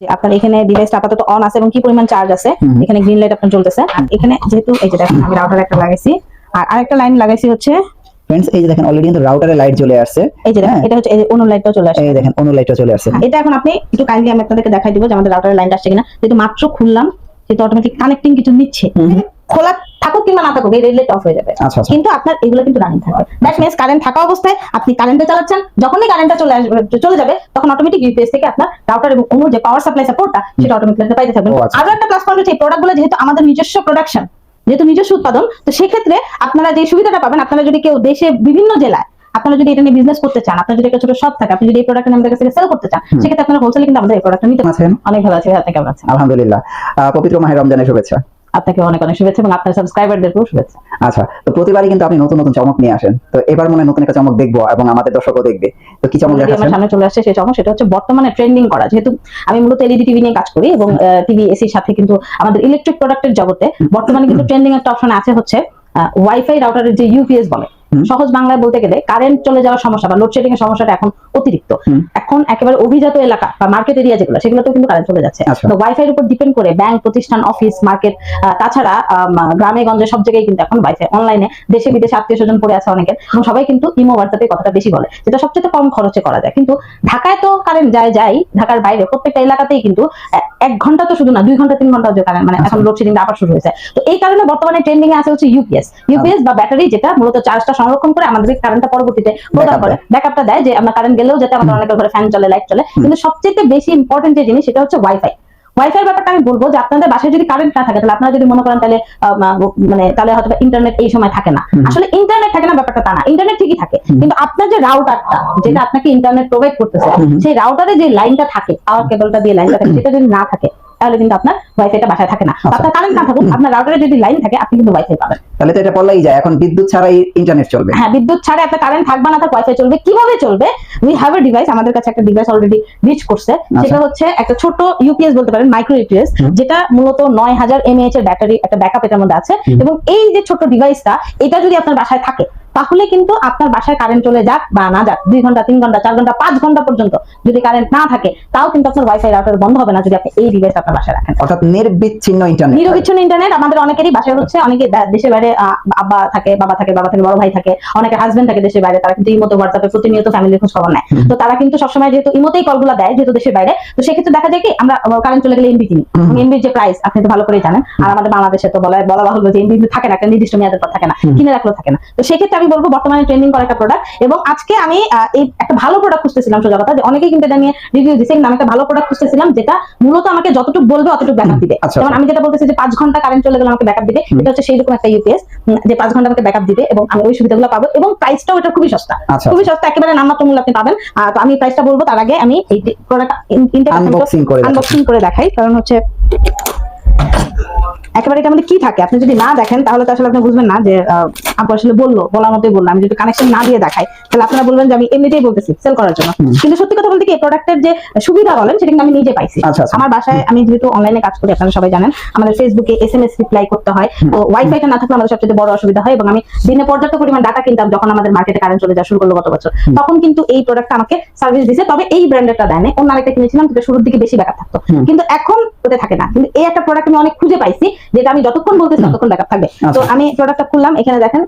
আপনার এখানে ডিভাইসটা আপাতত অন আছে এবং কি পরিমাণ চার্জ আছে? এখানে গ্রিন লাইট আপনার জ্বলতেছে। এখানে যেহেতু এই যে দেখেন আমি রাউটার একটা লাগাইছি। আর আরেকটা লাইন লাগাইছি হচ্ছে ফ্রেন্ডস এই যে দেখেন অলরেডি কিন্তু রাউটারে লাইট চলে আসছে। এই যে হ্যাঁ। এটা হচ্ছে এই যে অনু লাইটটা চলে আসছে। এই দেখেন অনু লাইটটা চলে আসছে। এটা এখন আপনি একটু কাইন্ডলি আমি আপনাদেরকে দেখাই দিব যে আমাদের রাউটারের লাইনটা আসছে কিনা। যেহেতু মাত্র খুললাম সেটা অটোমেটিক কানেক্টিং কিছু নিচ্ছে। খোলা থাকুক কিংবা না থাকুক এই অফ হয়ে যাবে। আচ্ছা আচ্ছা। কিন্তু আপনার এগুলো কিন্তু রানিং থাকবে। দ্যাট মিনস কারেন্ট থাকা অবস্থায় আপনি কারেন্টে চালাচ্ছেন যখনই কারেন্টটা চলে আসবে চলে যাবে তখন অটোমেটিক ইউপিএস থেকে আপনার রাউটার এবং অনু যে পাওয়ার সাপ্লাই সাপোর্টটা সেটা অটোমেটিক পাইতে থাকবেন। আচ্ছা। আরও একটা প্লাস পয়েন্ট হচ্ছে এই প্রোডাক্টগুলো যেহেতু আমাদের নিজস্ব প্রোডাকশন যেহেতু নিজস্ব উৎপাদন তো সেক্ষেত্রে আপনারা যে সুবিধাটা পাবেন আপনারা যদি কেউ দেশে বিভিন্ন জেলায় আপনারা যদি এটা নিয়ে বিজনেস করতে চান আপনার যদি একটা ছোট শপ থাকে আপনি যদি এই প্রোডাক্ট আমাদের কাছে সেল করতে চান সেক্ষেত্রে আপনারা হোলসেলে কিন্তু আমাদের এই প্রোডাক্টটা নিতে আছেন? অনেক ভালো আছে আপনি কেমন আছেন? আলহামদুলিল্লাহ। পবিত্র মাহের রমজানের শুভেচ্ছা। আপনাকে অনেক অনেক শুভেচ্ছা এবং আপনার সাবস্ক্রাইবারদেরকেও শুভেচ্ছা। আচ্ছা তো প্রতিবারই কিন্তু আপনি নতুন নতুন চমক নিয়ে আসেন। তো এবার মনে হয় নতুন একটা চমক দেখব এবং আমাদের দর্শকও দেখবে। তো কি চমক Already আমার দেখাচ্ছেন সামনে চলে আসছে সেই চমক সেটা হচ্ছে বর্তমানে ট্রেন্ডিং করা। যেহেতু আমি মূলত এলইডি টিভি নিয়ে কাজ করি এবং টিভি এসির সাথে কিন্তু আমাদের ইলেকট্রিক প্রোডাক্টের জগতে বর্তমানে কিন্তু ট্রেন্ডিং একটা অপশন আছে হচ্ছে ওয়াইফাই রাউটারের যে ইউপিএস বলে। সহজ বাংলায় বলতে গেলে কারেন্ট চলে যাওয়ার সমস্যা বা লোডশেডিং এর সমস্যাটা এখন অতিরিক্ত। এখন একেবারে অভিজাত এলাকা বা মার্কেট এরিয়া যেগুলো সেগুলোতেও কিন্তু কারেন্ট চলে যাচ্ছে। আচ্ছা। তো ওয়াইফাই এর উপর ডিপেন্ড করে ব্যাংক প্রতিষ্ঠান অফিস মার্কেট তাছাড়া গ্রামে গঞ্জে সব জায়গায় কিন্তু এখন ওয়াইফাই অনলাইনে দেশে বিদেশে আত্মীয় স্বজন পড়ে আছে অনেকের এবং সবাই কিন্তু ইমো হোয়াটসঅ্যাপে কথাটা বেশি বলে যেটা সবচেয়ে কম খরচে করা যায়। কিন্তু ঢাকায় তো কারেন্ট যায় যাই ঢাকার বাইরে প্রত্যেকটা এলাকাতেই কিন্তু এক ঘণ্টা তো শুধু না দুই ঘণ্টা তিন ঘণ্টা যে কারেন্ট মানে এখন লোডশেডিং আবার শুরু হয়েছে। তো এই কারণে বর্তমানে ট্রেন্ডিং এ আছে হচ্ছে ইউপিএস ইউপিএস বা ব্যাটারি যেটা মূলত চার্জটা সংরক্ষণ করে আমাদের কারেন্টটা পরবর্তীতে প্রদান করে। ব্যাকআপটা দেয় যে আমরা কারেন্ট গেলেও যাতে আমাদের অনেকের ঘরে ফ্যান চলে লাইট চলে। কিন্তু সবচেয়ে বেশি ইম্পর্টেন্ট যে জিনিস সেটা হচ্ছে ওয়াইফাই ওয়াইফাই ব্যাপারটা আমি বলব যে আপনাদের বাসায় যদি কারেন্ট না থাকে তাহলে আপনারা যদি মনে করেন তাহলে মানে তাহলে হয়তো ইন্টারনেট এই সময় থাকে না। আসলে ইন্টারনেট থাকে না ব্যাপারটা তা না। ইন্টারনেট ঠিকই থাকে। কিন্তু আপনার যে রাউটারটা যেটা আপনাকে ইন্টারনেট প্রোভাইড করতেছে সেই রাউটারে যে লাইনটা থাকে পাওয়ার কেবলটা দিয়ে লাইনটা থাকে সেটা যদি না থাকে তাহলে কিন্তু আপনার ওয়াইফাইটা বাসায় থাকে না। আচ্ছা। আপনার কারেন্ট না থাকুক আপনার রাউটারে যদি লাইন থাকে আপনি কিন্তু ওয়াইফাই পাবেন। তাহলে তো এটা বললেই যায় এখন বিদ্যুৎ ছাড়াই ইন্টারনেট চলবে। হ্যাঁ বিদ্যুৎ ছাড়া আপনার কারেন্ট থাকবে না তার ওয়াইফাই চলবে। কীভাবে চলবে? উই হ্যাভ এ ডিভাইস আমাদের কাছে একটা ডিভাইস অলরেডি রিচ করছে। সেটা হচ্ছে একটা ছোট ইউপিএস বলতে পারেন মাইক্রো ইউপিএস যেটা মূলত নয় হাজার এমএএইচ এর ব্যাটারি একটা ব্যাকআপ এটার মধ্যে আছে। এবং এই যে ছোট ডিভাইসটা এটা যদি আপনার বাসায় থাকে তাহলে কিন্তু আপনার বাসায় কারেন্ট চলে যাক বা না যাক দুই ঘণ্টা তিন ঘণ্টা চার ঘণ্টা পাঁচ ঘণ্টা পর্যন্ত যদি কারেন্ট না থাকে তাও কিন্তু আপনার ওয়াইফাই রাউটার বন্ধ হবে না যদি আপনি এই ডিভাইস আপনার বাসায় রাখেন। অর্থাৎ নির্বিচ্ছিন্ন ইন্টারনেট নিরবিচ্ছিন্ন ইন্টারনেট আমাদের অনেকেরই বাসায় হচ্ছে অনেকে দেশের বাইরে আব্বা থাকে বাবা থাকে বাবা থাকে বড় ভাই থাকে অনেকের হাজবেন্ড থাকে দেশের বাইরে তারা কিন্তু ইমোতে হোয়াটসঅ্যাপে প্রতিনিয়ত ফ্যামিলির খোঁজ খবর নেয়। তো তারা কিন্তু সবসময় যেহেতু ইমোতেই কলগুলো দেয় যেহেতু দেশের বাইরে তো সেক্ষেত্রে দেখা যায় কি আমরা কারেন্ট চলে গেলে এমবি কিনি। এমবির যে প্রাইস আপনি তো ভালো করেই জানেন। আর আমাদের বাংলাদেশে তো বলা বলা বাহুল্য যে এমবি থাকে না একটা নির্দিষ্ট মেয়াদের পর থাকে না কিনে রাখলেও থাকে না। তো সেক্ষেত্রে আমি বলব বর্তমানে ট্রেন্ডিং করা একটা প্রোডাক্ট এবং আজকে আমি এই একটা ভালো প্রোডাক্ট খুঁজতেছিলাম সোজা কথা যে অনেকেই কিন্তু এটা নিয়ে রিভিউ দিচ্ছে কিন্তু আমি একটা ভালো প্রোডাক্ট খুঁজতেছিলাম যেটা মূলত আমাকে যতটুকু বলবে অতটুকু ব্যাকআপ দিবে। আচ্ছা। যেমন আমি যেটা বলতেছি যে পাঁচ ঘণ্টা কারেন্ট চলে গেলে আমাকে ব্যাকআপ দিবে এটা হচ্ছে সেই রকম একটা ইউপিএস যে পাঁচ ঘণ্টা আমাকে ব্যাকআপ দিবে এবং আমি ওই সুবিধাগুলো পাবো এবং প্রাইসটাও এটা খুবই সস্তা। আচ্ছা। খুবই সস্তা একেবারে নামমাত্র মূল্য আপনি পাবেন। তো আমি প্রাইসটা বলব তার আগে আমি এই প্রোডাক্ট। আনবক্সিং করে দেখাই কারণ হচ্ছে একেবারে এটা আমাদের কি থাকে? আপনি যদি না দেখেন তাহলে তো আসলে আপনি বুঝবেন না যে আপু আসলে বলল বলার মতোই বলল। আমি যদি কানেকশন না দিয়ে দেখাই তাহলে আপনারা বলবেন যে আমি এমনিতেই বলতেছি সেল করার জন্য। কিন্তু সত্যি কথা বলতে কি এই প্রোডাক্টের যে সুবিধা বলেন সেটা কিন্তু আমি নিজে পাইছি। আচ্ছা, আচ্ছা। আমার বাসায় আমি যেহেতু অনলাইনে কাজ করি আপনারা সবাই জানেন আমাদের ফেসবুকে এস এম এস রিপ্লাই করতে হয়। তো ওয়াইফাইটা না থাকলে আমাদের সবচেয়ে বড় অসুবিধা হয় এবং আমি দিনে পর্যাপ্ত পরিমাণ ডাটা কিনতাম যখন আমাদের মার্কেটে কারেন্ট চলে যাওয়া শুরু করল গত বছর। তখন কিন্তু এই প্রোডাক্টটা আমাকে সার্ভিস দিছে তবে এই ব্র্যান্ডেরটা দেয় না অন্য আরেকটা কিনেছিলাম যেটা শুরুর দিকে বেশি ব্যাকআপ থাকতো। কিন্তু এখন ওটা থাকে না। কিন্তু এই একটা প্রোডাক্ট আমি অনেক খুঁজে পাইছি যেটা আমি যতক্ষণ বলতেছি ততক্ষণ ব্যাকআপ থাকবে। তো আচ্ছা। আমি প্রোডাক্টটা খুললাম এখানে দেখেন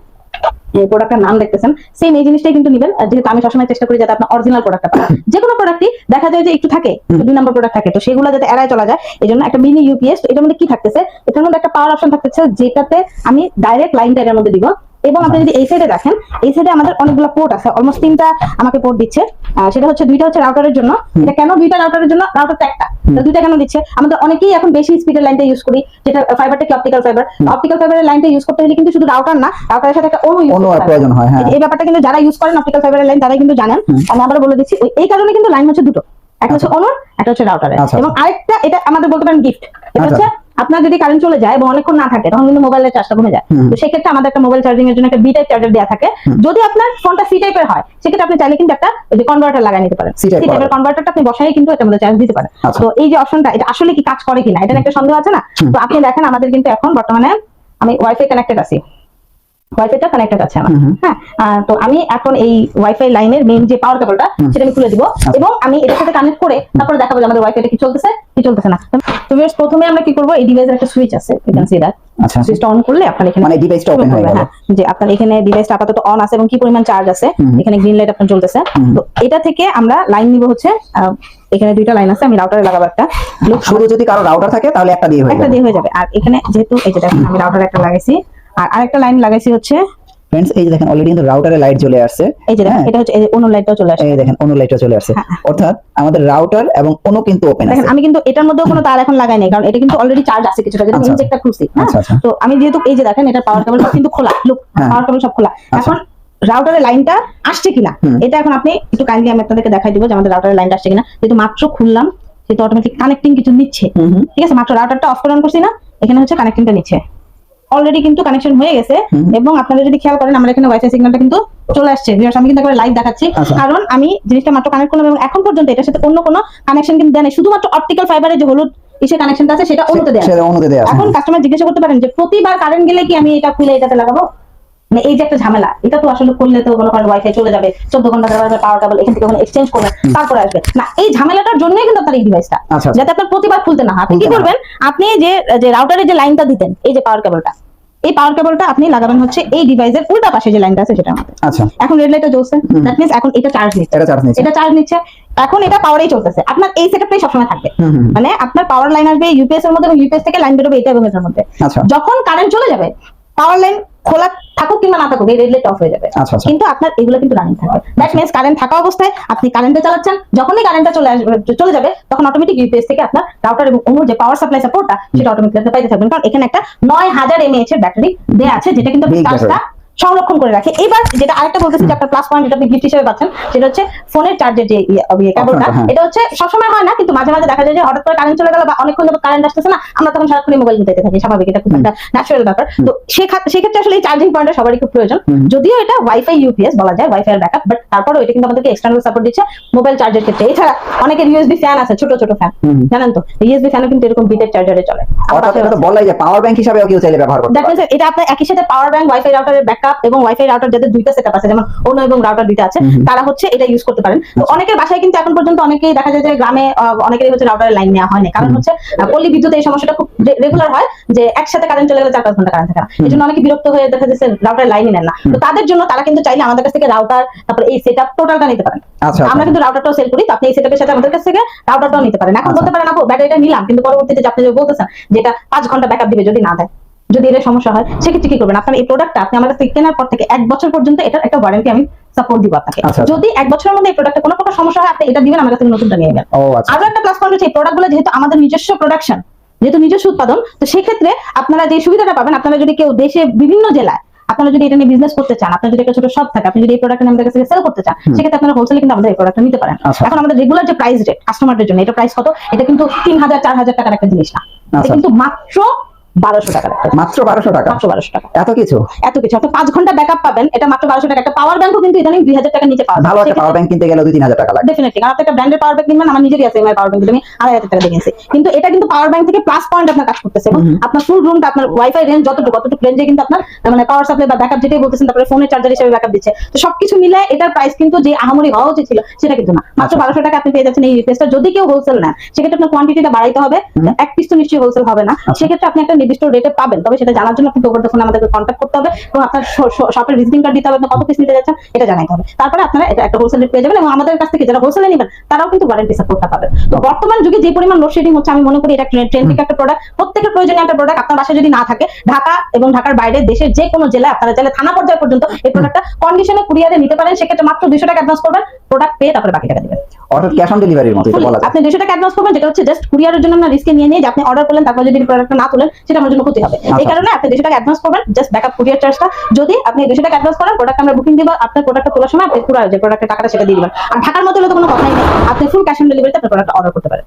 প্রোডাক্টের নাম দেখতেছেন। সেম এই জিনিসটাই কিন্তু নিবেন যেহেতু আমি সবসময় চেষ্টা করি যাতে আপনার অরিজিনাল প্রোডাক্টটা পান। যে কোনো প্রোডাক্টই দেখা যায় যে একটু থাকে দুই নম্বর প্রোডাক্ট থাকে তো সেগুলো যাতে এড়ায় চলা যায় এই জন্য একটা মিনি ইউপিএস এটার মধ্যে কি থাকতেছে এটার মধ্যে একটা পাওয়ার অপশন থাকতেছে যেটাতে আমি ডাইরেক্ট লাইনটা এর মধ্যে দিব। এবং আপনি যদি এই সাইডে দেখেন এই সাইডে আমাদের অনেকগুলো পোর্ট আছে অলমোস্ট তিনটা আমাকে পোর্ট দিচ্ছে। সেটা হচ্ছে দুইটা হচ্ছে রাউটারের জন্য। এটা কেন দুইটা রাউটারের জন্য? রাউটারটা একটা দুইটা কেন দিচ্ছে? আমাদের অনেকেই এখন বেশি স্পিডের লাইনটা ইউজ করি যেটা ফাইবারটা কি অপটিক্যাল ফাইবার অপটিক্যাল ফাইবারের লাইনটা ইউজ করতে হলে কিন্তু শুধু রাউটার না রাউটারের সাথে একটা অনু ইউজ প্রয়োজন হয়, হ্যাঁ। এই- ব্যাপারটা কিন্তু যারা ইউজ করেন অপটিক্যাল ফাইবারের লাইন তারাই কিন্তু জানেন। আমি আবার বলে দিচ্ছি এই কারণে কিন্তু লাইন হচ্ছে দুটো। একটা হচ্ছে অনর একটা হচ্ছে রাউটারের আচ্ছা, এবং আরেকটা এটা আমাদের বলতে পারেন গিফট এটা আচ্ছা। হচ্ছে আপনার যদি কারেন্ট চলে যায় এবং অনেকক্ষণ না থাকে তখন কিন্তু মোবাইলের চার্জটা কমে যায়। তো সেক্ষেত্রে আমাদের একটা মোবাইল চার্জিং এর জন্য একটা বি টাইপ চার্জার দেওয়া থাকে। যদি আপনার ফোনটা সি টাইপের হয় সেক্ষেত্রে আপনি চাইলে কিন্তু একটা ওই যে কনভার্টার লাগাই নিতে পারেন। সি টাইপের কনভার্টারটা আপনি বসাই কিন্তু এটা মধ্যে চার্জ দিতে পারেন। আচ্ছা। তো এই যে অপশনটা এটা আসলে কি কাজ করে কিনা? এটা একটা সন্দেহ আছে না? তো আপনি দেখেন আমাদের কিন্তু এখন বর্তমানে আমি ওয়াইফাই কানেক্টেড আছি। ওয়াইফাইটা কানেক্টেড আছে আমার। হ্যাঁ তো আমি এখন এই ওয়াইফাই লাইনের মেইন যে পাওয়ার কেবলটা সেটা আমি খুলে দিব এবং আমি এটার সাথে কানেক্ট করে তারপরে দেখাবো যে আমাদের ওয়াইফাইটা কি চলতেছে কি চলতেছে না। তো viewers, প্রথমে আমরা কি করব এই ডিভাইসের একটা সুইচ আছে ইউ ক্যান সি দ্যাট আচ্ছা। সুইচটা অন করলে আপনার এখানে মানে ডিভাইসটা ওপেন হয়ে গেল। হ্যাঁ, যে আপনার এখানে ডিভাইসটা আপাতত অন আছে এবং কি পরিমাণ চার্জ আছে এখানে গ্রিন লাইট আপনার হুম। তো এটা থেকে আমরা লাইন নিব হচ্ছে এখানে দুইটা লাইন আছে আমি রাউটারে লাগাবো একটা। শুধু যদি কারও রাউটার থাকে তাহলে একটা দিয়ে হয়ে একটা যাবে। দিয়ে হয়ে যাবে। আর এখানে যেহেতু এই যে দেখেন আমি রাউটারে একটা লাগাইছি। আর আরেকটা লাইন লাগাইছি হচ্ছে ফ্রেন্ডস এই যে দেখেন অলরেডি কিন্তু রাউটারে লাইট চলে আসছে। এই যে দেখেন হ্যাঁ। এটা হচ্ছে এই যে অন্য লাইটটাও চলে আসে এই দেখেন অনু লাইটটা চলে আসছে। হ্যাঁ। অর্থাৎ আমাদের রাউটার এবং অনু কিন্তু ওপেন আছে। দেখেন আমি কিন্তু এটার মধ্যেও কোনো তার এখন লাগাই নাই কারণ এটা কিন্তু অলরেডি চার্জ আছে কিছুটা যেটা আচ্ছা, ইনজেক্টটা খুলছি হ্যাঁ? আচ্ছা আচ্ছা। তো আমি যেহেতু এই যে দেখেন এটা পাওয়ার কেবল কিন্তু খোলা লুক। পাওয়ার কেবল সব খোলা। আচ্ছা। এখন রাউটারের লাইনটা আসছে কিনা এটা এখন আপনি একটু কাইন্ডলি আমি আপনাদেরকে দেখাই দিব যে আমাদের রাউটারের লাইনটা আসছে কিনা। যেহেতু মাত্র খুললাম সেহেতু অটোমেটিক কানেক্টিং কিছু নিচ্ছে। ঠিক আছে? মাত্র রাউটারটা অফ করে on করছি না এখানে হচ্ছে কানেক্টিংটা নিচ্ছে। অলরেডি কিন্তু কানেকশন হয়ে গেছে এবং আপনারা যদি খেয়াল করেন আমার এখানে ওয়াইফাই সিগন্যালটা কিন্তু চলে আসছে। Viewers, আমি কিন্তু লাইভ দেখাচ্ছি। আচ্ছা। কারণ আমি জিনিসটা মাত্র কানেক্ট করলাম এবং এখন পর্যন্ত এটার সাথে অন্য কোনো কানেকশন কিন্তু দেয় শুধুমাত্র অপটিক্যাল ফাইবারে যে হলুদ ইসে কানেকশনটা আছে সেটা অনুতে দেয়া আছে। এখন কাস্টমার জিজ্ঞাসা করতে পারেন যে প্রতিবার কারেন্ট গেলে কি আমি এটা খুলে এটাতে লাগাবো? মানে এই যে একটা ঝামেলা এটা তো আসলে করলে তো মনে করেন ওয়াইফাই চলে যাবে চোদ্দ ঘণ্টা ধরে পাওয়ার কেবল এখান থেকে ওখানে এক্সচেঞ্জ করবেন তারপরে আসবে। না এই ঝামেলাটার জন্যই কিন্তু আপনার এই ডিভাইসটা আচ্ছা আচ্ছা। যাতে আপনার প্রতিবার খুলতে না আপনি কি করবেন আপনি যে যে রাউটারে যে লাইনটা দিতেন এই যে পাওয়ার কেবলটা এই পাওয়ার কেবলটা আপনি লাগাবেন হচ্ছে এই ডিভাইসের উল্টা পাশে যে লাইনটা আছে সেটার মধ্যে। আচ্ছা। এখন রেড লাইটটা জ্বলছে। দ্যাট মিন্স এখন এটা চার্জ নিচ্ছে। এটা চার্জ নিচ্ছে। এটা চার্জ নিচ্ছে। এখন এটা পাওয়ারেই চলতেছে। আপনার এই সেটআপটাই সবসময় থাকবে। মানে আপনার পাওয়ার লাইন আসবে ইউপিএস এর মধ্যে এবং ইউপিএস থেকে লাইন বেরোবে এটা এবং এটার মধ্যে। আচ্ছা। যখন কারেন্ট চলে যাবে পাওয়ার লাইন খোলা থাকুক কিংবা না থাকুক এই রেড লাইট অফ হয়ে যাবে। আচ্ছা আচ্ছা। কিন্তু আপনার এগুলো কিন্তু রানিং থাকবে দ্যাট মিন্স কারেন্ট থাকা অবস্থায় আপনি কারেন্টে চালাচ্ছেন যখনই কারেন্টটা চলে আসবে চলে যাবে তখন অটোমেটিক ইউপিএস থেকে আপনার রাউটার এবং অন্য যে পাওয়ার সাপ্লাই সাপোর্টটা সেটা অটোমেটিক পাইতে থাকবেন। কারণ এখানে একটা নয় হাজার এমএএইচ এর ব্যাটারি দেয়া আছে যেটা কিন্তু আপনি চার্জটা সংরক্ষণ করে রাখে। এবার যেটা আরেকটা বলতেছি যে আপনার প্লাস পয়েন্ট যেটা আপনি গিফট হিসেবে পাচ্ছেন সেটা হচ্ছে ফোনের চার্জের যে ইয়ে, ইয়ে, কেবলটা হ্যাঁ। এটা হচ্ছে সবসময় হয় না কিন্তু মাঝে মাঝে দেখা যায় যে হঠাৎ করে কারেন্ট চলে গেল বা অনেকক্ষণ যাবত কারেন্ট আসতেছে না আমরা তখন সারাক্ষণ মোবাইল নিতে থাকি স্বাভাবিক এটা খুব একটা ন্যাচারাল ব্যাপার। তো সেক্ষা- সেক্ষেত্রে আসলে এই চার্জিং পয়েন্টের সবারই খুব প্রয়োজন। যদিও এটা ওয়াইফাই ইউপিএস বলা যায় ওয়াইফাই এর ব্যাকআপ বাট তারপরেও এটা কিন্তু আমাদেরকে এক্সটার্নাল সাপোর্ট দিচ্ছে মোবাইল চার্জের ক্ষেত্রে। এছাড়া অনেকের ইউএসবি ফ্যান আছে ছোট ছোট ফ্যান জানেন তো? ইউএসবি ফ্যানও কিন্তু এরকম বিটের চার্জারে চলে। আমার অর্থাৎ তো বলাই যে পাওয়ার ব্যাংক হিসাবেও কেউ চাইলে ব্যবহার করতে দ্যাট মিন্স এটা আপনার একই সাথে পাওয়ার ব্যাংক ওয়াইফাই রাউটারের ব্যাকআপ এবং ওয়াইফাই রাউটার যাদের দুইটা সেটআপ আছে যেমন অন্য এবং রাউটার দুইটা আছে। তারা হচ্ছে এটা ইউজ করতে পারেন। তো অনেকের বাসায় কিন্তু এখন পর্যন্ত অনেকেই দেখা যায় যে গ্রামে অনেকেরই হচ্ছে রাউটারের লাইন নেওয়া হয় না কারণ হচ্ছে পল্লী বিদ্যুৎ এই সমস্যাটা খুব রেগুলার হয় যে একসাথে কারেন্ট চলে গেলে চার পাঁচ ঘণ্টা কারেন্ট থাকে না। এই জন্য অনেকে বিরক্ত হয়ে দেখা যাচ্ছে রাউটার লাইনই নেন না। তো তাদের জন্য তারা কিন্তু চাইলে আমাদের কাছ থেকে রাউটার তারপর এই সেটআপ টোটালটা নিতে পারেন। আচ্ছা আমরা আচ্ছা। কিন্তু রাউটারটাও সেল করি তো আপনি এই সেটআপের সাথে আমাদের কাছ থেকে রাউটারটাও নিতে পারেন। এখন আচ্ছা। বলতে পারেন আপু ব্যাটারিটা নিলাম কিন্তু পরবর্তীতে যে আপনি যে বলতেছেন যেটা পাঁচ ঘণ্টা ব্যাকআপ দিবে যদি না দেয়। যদি এটা সমস্যা হয় সেক্ষেত্রে কি করবেন? আপনার এই প্রোডাক্টটা আপনি আমার কাছ কেনার পর থেকে এক বছর পর্যন্ত এটার একটা ওয়ারেন্টি আমি সাপোর্ট দিব আপনাকে। আচ্ছা, আচ্ছা। যদি এক বছরের মধ্যে এই প্রোডাক্টে কোনো প্রকার সমস্যা হয় আপনি এটা দিবেন আমার কাছ নতুনটা নিয়ে নেবেন। ও আচ্ছা। আরও একটা প্লাস পয়েন্ট হচ্ছে এই প্রোডাক্টগুলো যেহেতু আমাদের নিজস্ব প্রোডাকশন যেহেতু নিজস্ব উৎপাদন তো সেক্ষেত্রে আপনারা যে সুবিধাটা পাবেন আপনারা যদি কেউ দেশে বিভিন্ন জেলায় আপনারা যদি এটা নিয়ে বিজনেস করতে চান আপনার যদি একটা ছোট শপ থাকে আপনি যদি এই প্রোডাক্ট আমাদের কাছে সেল করতে চান সেক্ষেত্রে আপনারা হোলসেলে কিন্তু আমাদের এই প্রোডাক্টটা নিতে পারেন। এখন আমাদের রেগুলার যে প্রাইস রেট কাস্টমারদের জন্য এটা প্রাইস কত? এটা কিন্তু তিন হাজার চার হাজার টাকার একটা জিনিস না। কিন্তু মাত্র বারোশো জিনিস। মাত্র বারোশো টাকা? মাত্র বারোশো টাকা। এত কিছু? এত কিছু। পাঁচ ঘণ্টা ব্যাকআপ পাবেন এটা মাত্র বারোশো টাকা। একটা পাওয়ার ব্যাংকও কিন্তু ইদানিং দুই হাজার টাকার নিচে পাওয়া ভালো একটা পাওয়ার ব্যাংক কিনতে গেলে দুই তিন হাজার টাকা লাগে। ডেফিনেটলি কারণ একটা ব্র্যান্ডের পাওয়ার ব্যাংক কিনবেন আমার নিজেরই আছে এমআই পাওয়ার ব্যাংক আমি আড়াই হাজার টাকা কিন্তু এটা কিন্তু পাওয়ার ব্যাংক থেকে প্লাস পয়েন্ট আপনার কাজ করতেছে। এবং আপনার ফুল রুমটা আপনার ওয়াইফাই রেঞ্জ যতটুকু কতটুকু রেঞ্জে কিন্তু আপনার মানে পাওয়ার সাপ্লাই বা ব্যাকআপ যেটাই বলতেছেন তারপরে ফোনের চার্জার হিসেবে ব্যাকআপ দিচ্ছে। তো সবকিছু মিলে এটার প্রাইস কিন্তু যে আহামরি হওয়া উচিত ছিল সেটা কিন্তু না। মাত্র আচ্ছা। বারোশো টাকা আপনি পেয়ে যাচ্ছেন এই ইউপিএসটা যদি কেউ হোলসেল নেন সেক্ষেত্রে আপনার কোয়ান্টিটিটা বাড়াইতে হবে। এক পিস তো নিশ্চয়ই হোলসেল হবে না। আচ্ছা। সেক্ষেত্রে আপনি একটা নির্দিষ্ট রেটে পাবেন। তবে সেটা জানার জন্য আপনি দ্য আমাদেরকে কন্ট্যাক্ট করতে হবে এবং আপনার শপের ভিজিটিং কার্ড দিতে হবে আপনি কত পিস নিতে যাচ্ছেন এটা জানাইতে হবে। তারপরে আপনারা এটা একটা হোলসেল রেট পেয়ে যাবেন এবং আমাদের কাছ থেকে যারা হোলসেলে নেবেন তারাও কিন্তু ওয়ারেন্টি সাপোর্টটা পাবেন। তো বর্তমান যুগে যে পরিমাণ লোডশেডিং হচ্ছে আমি মনে করি এটা ট্রেন্ডিং একটা প্রোডাক্ট প্রত্যেকের প্রয়োজনীয় একটা প্রোডাক্ট আপনার বাসায় যদি না থাকে ঢাকা এবং ঢাকার বাইরে দেশের যে কোনো জেলায় আপনারা চাইলে থানা পর্যায় পর্যন্ত এই প্রোডাক্টটা কন্ডিশনে কুরিয়ারে নিতে পারেন। সেক্ষেত্রে মাত্র দুশো টাকা অ্যাডভান্স করবেন প্রোডাক্ট পেয়ে তারপরে বাকি টাকা দিবেন। অর্থাৎ ক্যাশ অন ডেলিভারির মতো আপনি দুশো টাকা অ্যাডভান্স করবেন যেটা হচ্ছে জাস্ট কুরিয়ারের জন্য আমরা রিস্কে নিয়ে নিয়ে যে আপনি অর্ডার করলেন তারপর যদি প্রোডাক্টটা না তুলেন সেটা আমার জন্য ক্ষতি হবে। এই আচ্ছা। কারণে আপনি দুশো টাকা অ্যাডভান্স করবেন জাস্ট ব্যাকআপ কুরিয়ার চার্জটা যদি আপনি দুশো টাকা অ্যাডভান্স করেন প্রোডাক্ট আমরা বুকিং দিব আপনার প্রোডাক্টটা তোলার সময় আপনি পুরো যে প্রোডাক্টের টাকাটা সেটা দিয়ে দিবেন। আর ঢাকার মধ্যে হলে তো কোনো কথাই নেই। আপনি ফুল ক্যাশ অন ডেলিভারিতে আপনার প্রোডাক্ট অর্ডার করতে পারেন।